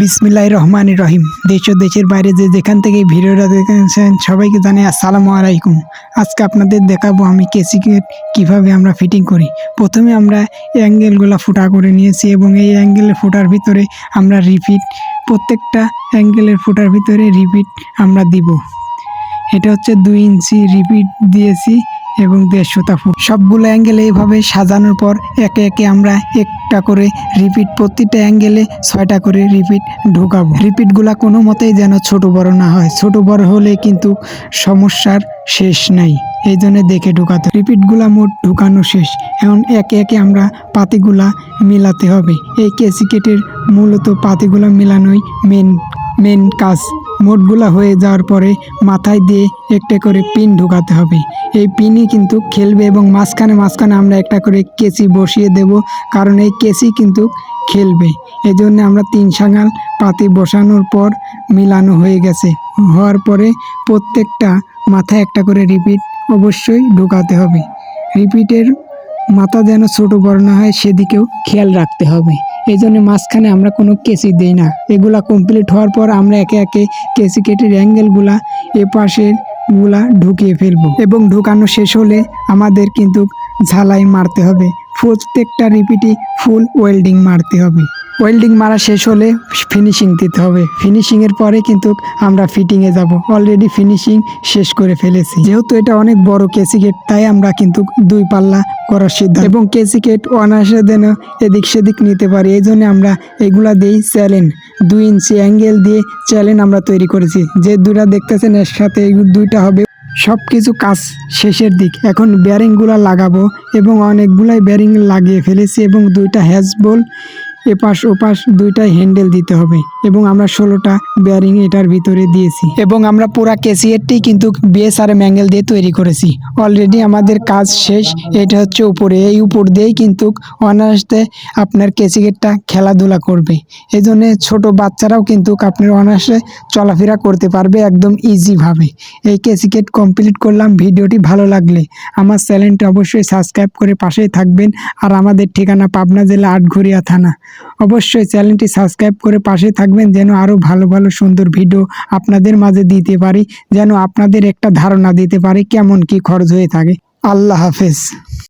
বিসমিল্লাহ রহমান রহিম। দেশ ও দেশের বাইরে যে যেখান থেকে ভিডিওটা দেখেছেন, সবাইকে জানাই আসসালামু আলাইকুম। আজকে আপনাদের দেখাবো আমি কেসিকেট কীভাবে আমরা ফিটিং করি। প্রথমে আমরা অ্যাঙ্গেলগুলো ফুটা করে নিয়েছি এবং এই অ্যাঙ্গেলের ফুটার ভিতরে আমরা রিপিট, প্রত্যেকটা অ্যাঙ্গেলের ফুটার ভিতরে রিপিট আমরা দিব। এটা হচ্ছে দুই ইঞ্চি রিপিট দিয়েছি। এবং দেড়শোটা ফুট সবগুলো অ্যাঙ্গেলে এইভাবে সাজানোর পর একে একে আমরা একটা করে রিপিট, প্রতিটা অ্যাঙ্গেলে ছয়টা করে রিপিট ঢোকাবো। রিপিটগুলা কোনো মতেই যেন ছোট বড় না হয়। ছোট বড় হলে কিন্তু সমস্যার শেষ নাই। এই জন্য দেখে ঢোকাতে। রিপিটগুলা মোট ঢুকানো শেষ। এখন একে একে আমরা পাতিগুলা মিলাতে হবে। এই কেসিকেটের মূলত পাতিগুলা মেলানোই মেন মেন কাজ। মোটগুলা হয়ে যাওয়ার পরে মাথায় দিয়ে একটা করে পিন ঢোকাতে হবে। এই পিনই কিন্তু খেলবে এবং মাঝখানে মাঝখানে আমরা একটা করে কেসি বসিয়ে দেব, কারণ এই কেসি কিন্তু খেলবে। এই জন্য আমরা তিন সাঙাল পাতি বসানোর পর মিলানো হয়ে গেছে। হওয়ার পরে প্রত্যেকটা মাথায় একটা করে রিপিট অবশ্যই ঢোকাতে হবে। রিপিটের মাথা যেন ছোটো বড় না হয়, সেদিকেও খেয়াল রাখতে হবে। এই জন্য মাঝখানে আমরা কোনো কেসি দিই না। এগুলা কমপ্লিট হওয়ার পর আমরা একে একে কেসি কেটের অ্যাঙ্গেলগুলা এ পাশেরগুলা ঢুকিয়ে ফেলব এবং ঢুকানো শেষ হলে আমাদের কিন্তু ঝালাই মারতে হবে। প্রত্যেকটা রিপিটি ফুল ওয়েল্ডিং মারতে হবে। ওয়েল্ডিং মারা শেষ হলে ফিনিশিং দিতে হবে। ফিনিশিংয়ের পরে কিন্তু আমরা ফিটিংয়ে যাব। অলরেডি ফিনিশিং শেষ করে ফেলেছি। যেহেতু এটা অনেক বড় কেসিকেট তাই আমরা কিন্তু দুই পাল্লা করার সিদ্ধান্ত। এবং কেসিকেট অনায়াসে যেন এদিক সেদিক নিতে পারি। এই জন্য আমরা এগুলা দিই চ্যালেঞ্জ দুই ইঞ্চি অ্যাঙ্গেল দিয়ে চ্যালেঞ্জ আমরা তৈরি করেছি। যে দুটা দেখতেছেন এর সাথে এই দুইটা হবে। সব কিছু কাজ শেষের দিক। এখন ব্যারিংগুলো লাগাবো এবং অনেকগুলাই ব্যারিং লাগিয়ে ফেলেছি এবং দুইটা হ্যাজ বল এপাশ ওপাশ দুইটাই হ্যান্ডেল দিতে হবে। এবং আমরা ষোলোটা ব্যারিং এটার ভিতরে দিয়েছি। এবং আমরা পুরা কেসিয়ারটি কিন্তু বিএসআরএম ম্যাঙ্গেল দিয়ে তৈরি করেছি। অলরেডি আমাদের কাজ শেষ। এটা হচ্ছে উপরে। এই উপর দিয়েই কিন্তু অনায়াসে আপনার কেসিকেটটা খেলাধুলা করবে। এই জন্য ছোটো বাচ্চারাও কিন্তু আপনার অনায়াসে চলাফেরা করতে পারবে একদম ইজিভাবে এই কেসিকেট কমপ্লিট করলাম। ভিডিওটি ভালো লাগলে আমার চ্যানেলটি অবশ্যই সাবস্ক্রাইব করে পাশেই থাকবেন। আর আমাদের ঠিকানা পাবনা জেলা আটঘরিয়া থানা। অবশ্যই চ্যানেলটি সাবস্ক্রাইব করে পাশে থাকবেন যেন আরও ভালো ভালো, সুন্দর ভিডিও আপনাদের মাঝে দিতে পারি, যেন আপনাদের একটা ধারণা দিতে পারি কেমন কি খরচ হয়ে থাকে। আল্লাহ হাফেজ।